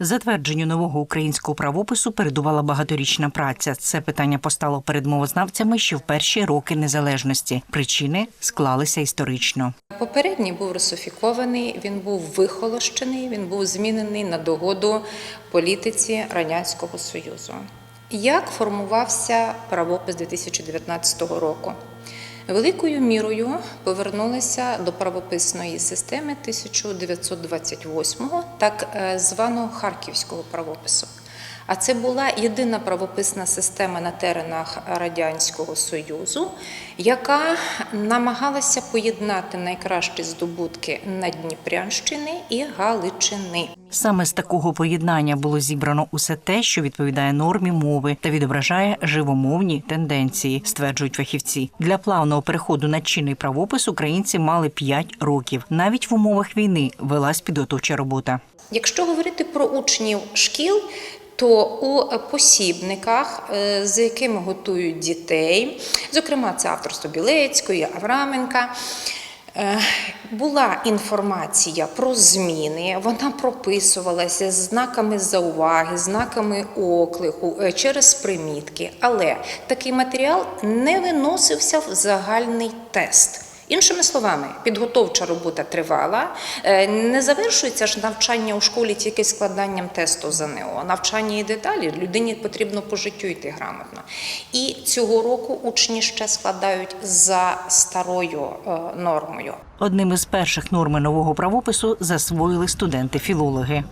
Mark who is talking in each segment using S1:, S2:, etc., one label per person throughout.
S1: Затвердженню нового українського правопису передувала багаторічна праця. Це питання постало перед мовознавцями ще в перші роки незалежності. Причини склалися історично.
S2: Попередній був русифікований, він був вихолощений, він був змінений на догоду політиці Радянського Союзу. Як формувався правопис 2019 року? Великою мірою повернулися до правописної системи 1928-го, так е, званого харківського правопису. А це була єдина правописна система на теренах Радянського Союзу, яка намагалася поєднати найкращі здобутки Надніпрянщини і Галичини.
S1: Саме з такого поєднання було зібрано усе те, що відповідає нормі мови та відображає живомовні тенденції, стверджують фахівці. Для плавного переходу на чинний правопис українці мали 5 років. Навіть в умовах війни велась підготовча робота.
S2: Якщо говорити про учнів шкіл, то у посібниках, е, з якими готують дітей, зокрема, це авторство Білецької, Авраменка. е, Була інформація про зміни, вона прописувалася з знаками зауваги, знаками оклику е, через примітки, але такий матеріал не виносився в загальний тест. Іншими словами, підготовча робота тривала. Е, Не завершується ж навчання у школі тільки складанням тесту ЗНО. Навчання і деталі людині потрібно по життю йти грамотно. І цього року учні ще складають за старою е, нормою.
S1: Одним із перших норми нового правопису засвоїли студенти-філологи.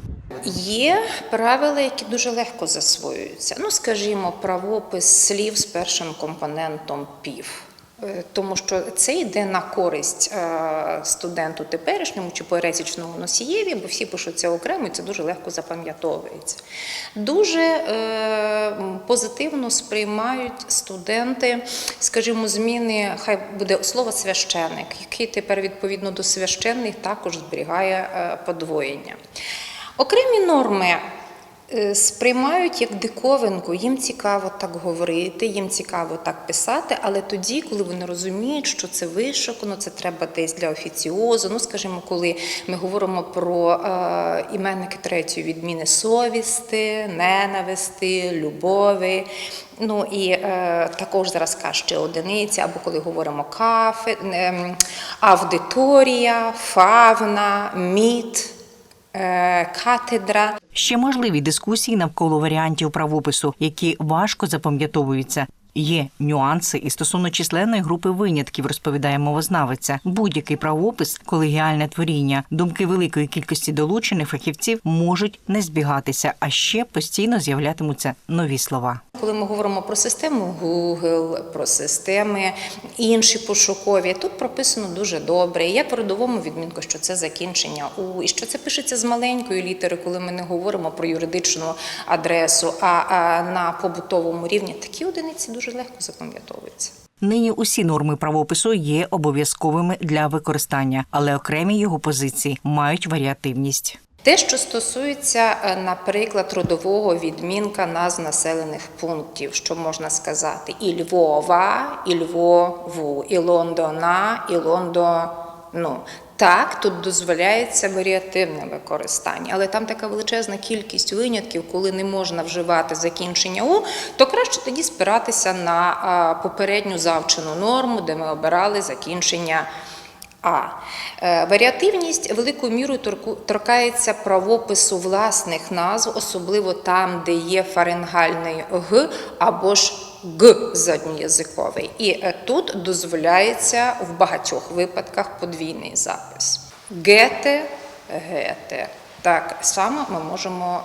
S2: Є правила, які дуже легко засвоюються. Ну, скажімо, правопис слів з першим компонентом пів. Е, Тому що це йде на користь е, студенту теперішньому чи пересічному носієві, бо всі пишуться окремо, і це дуже легко запам'ятовується. Дуже е, позитивно сприймають студенти, скажімо, зміни, хай буде слово священик, який тепер відповідно до священних також зберігає е, подвоєння. Окремі норми сприймають як диковинку, їм цікаво так говорити, їм цікаво так писати, але тоді, коли вони розуміють, що це вишукано, це треба десь для офіціозу. Ну, скажімо, коли ми говоримо про е, іменники третьої відміни совісти, ненависти, любові. Ну і е, також зараз ще одиниці, або коли говоримо кафе, ем, аудиторія, фавна, міт, е, катедра.
S1: Ще можливі дискусії навколо варіантів правопису, які важко запам'ятовуються. Є нюанси і стосовно численної групи винятків, розповідає мовознавиця. Будь-який правопис, колегіальне творіння, думки великої кількості долучених фахівців можуть не збігатися, а ще постійно з'являтимуться нові слова.
S2: Коли ми говоримо про систему Google, про системи інші пошукові, тут прописано дуже добре. В родовому відмінку, що це закінчення У, і що це пишеться з маленької літери, коли ми не говоримо про юридичну адресу, а, а на побутовому рівні такі одиниці дуже легко запам'ятовуються.
S1: Нині усі норми правопису є обов'язковими для використання, але окремі його позиції мають варіативність.
S2: Те, що стосується, е, наприклад, родового відмінка назв населених пунктів, що можна сказати, і Львова, і Львову, і Лондона, і Лондону. Так, тут дозволяється варіативне використання, але там така величезна кількість винятків, коли не можна вживати закінчення У, то краще тоді спиратися на попередню завчену норму, де ми обирали закінчення а Е, варіативність великою мірою торкається правопису власних назв, особливо там, де є фарингальний г або ж г задньоязиковий. І е, тут дозволяється в багатьох випадках подвійний запис. Гете, гете. Так само ми можемо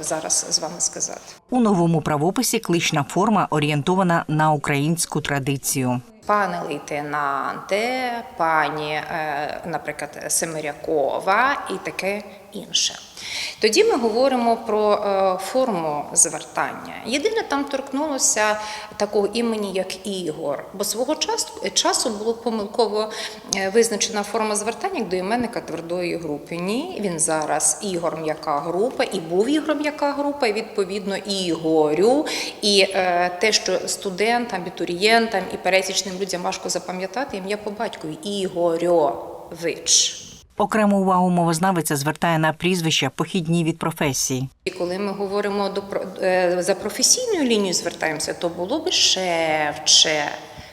S2: е, зараз з вами сказати.
S1: У новому правописі клична форма орієнтована на українську традицію.
S2: Пане лейтенанте, пані, е, наприклад, Семирякова і таке інше. Тоді ми говоримо про е, форму звертання. Єдине там торкнулося такого імені, як Ігор, бо свого часу, часу було помилково е, визначена форма звертання як до іменника твердої групи. Ні, він зараз Ігор м'яка група, і був Ігор м'яка група, і відповідно Ігорю. І е, те, що студентам, абітурієнтам і пересічним людям важко запам'ятати ім'я по батькові Ігорьович.
S1: Окрему увагу мовознавиця звертає на прізвища похідні від професії.
S2: І коли ми говоримо до е, за професійною лінією звертаємося, то було би шевче,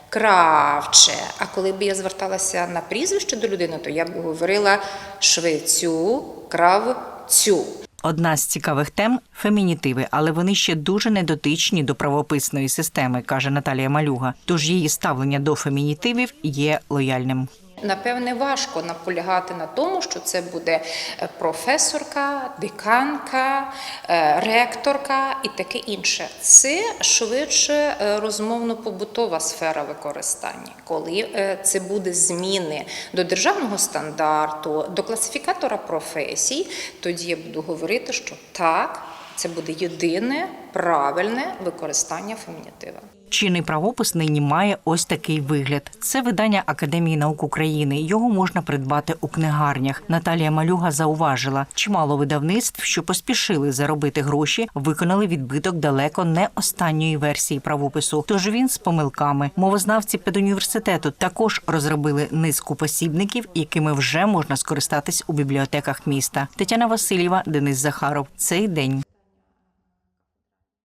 S2: кравче. А коли б я зверталася на прізвище до людини, то я б говорила швецю, кравцю.
S1: Одна з цікавих тем фемінітиви, але вони ще дуже недотичні до правописної системи, каже Наталія Малюга. Тож її ставлення до фемінітивів є лояльним.
S2: Напевне, важко наполягати на тому, що це буде е, професорка, деканка, е, ректорка і таке інше. Це швидше е, розмовно-побутова сфера використання, коли це буде зміни до державного стандарту, до класифікатора професій, тоді я буду говорити, що так, це буде єдине правильне використання фемінітива.
S1: Чинний правопис нині має ось такий вигляд. Це видання Академії наук України. Його можна придбати у книгарнях. Наталія Малюга зауважила, чимало видавництв, що поспішили заробити гроші, виконали відбиток далеко не останньої версії правопису. Тож він з помилками. Мовознавці педуніверситету також розробили низку посібників, якими вже можна скористатись у бібліотеках міста. Тетяна Васильєва, Денис Захаров. Цей день.